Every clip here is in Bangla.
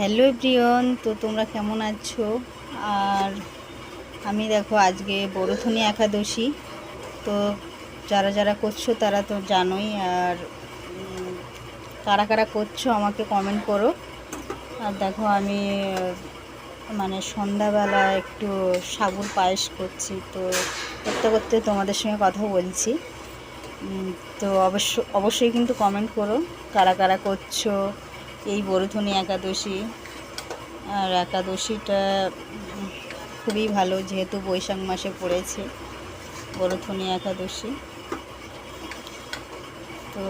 হ্যালো প্রিয়ন তো তোমরা কেমন আছো? আর আমি দেখো আজকে বড়থনী একাদশী, তো যারা যারা করছ তারা তো জানোই, আর কারা কারা করছ আমাকে কমেন্ট করো। আর দেখো আমি মানে সন্ধ্যাবেলা একটু সাবুর পায়েস করছি, তো করতে করতে তোমাদের সঙ্গে কথা বলছি। তো অবশ্য, অবশ্যই কিন্তু কমেন্ট করো, কারা কারা করছ এই বরুথনী একাদশী আর একাদশীটা খুবই ভালো, যেহেতু বৈশাখ মাসে পড়েছে বরুথনী একাদশী। তো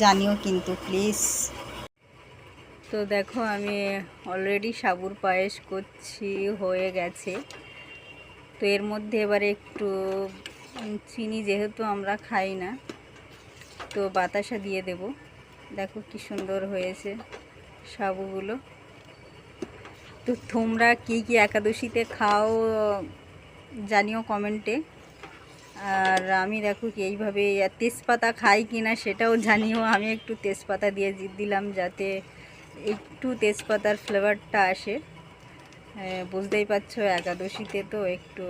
জানিও কিন্তু প্লিজ তো দেখো, আমি অলরেডি সাবুর পায়েস করছি, হয়ে গেছে। তো এর মধ্যে এবারে একটু চিনি, যেহেতু আমরা খাই না, তো বাতাসা দিয়ে দেব। দেখো কি সুন্দর হয়েছে সাবুগুলো। তো তোমরা কি কি একাদশীতে খাও জানিও কমেন্টে। আর আমি দেখো কি এইভাবে তেজপাতা খাই কি না সেটাও জানিও। আমি একটু তেজপাতা দিয়ে দিলাম যাতে একটু তেজপাতার ফ্লেভারটা আসে। বুঝতেই পারছ একাদশীতে তো একটু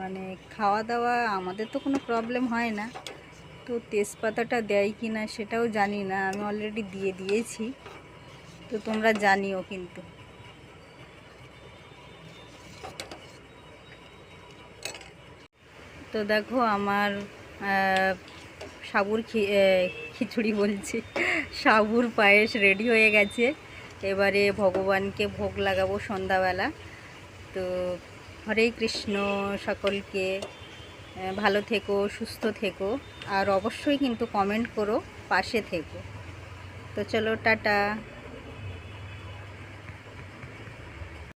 মানে খাওয়া দাওয়া আমাদের তো কোনো প্রবলেম হয় না। তো তেজপাতাটা দেয় কি না সেটাও জানি না, আমি অলরেডি দিয়ে দিয়েছি। তো তোমরা জানিও কিন্তু। তো দেখো আমার সাবুর খিচুড়ি বলছি। সাবুর পায়েস রেডি হয়ে গেছে। এবারে ভগবানকে ভোগ লাগাবো সন্ধ্যাবেলা। তো হরে কৃষ্ণ সকলকে। ভালো থেকো সুস্থ থেকো আর অবশ্যই কিন্তু কমেন্ট করো পাশে থেকো। তো চলো টাটা।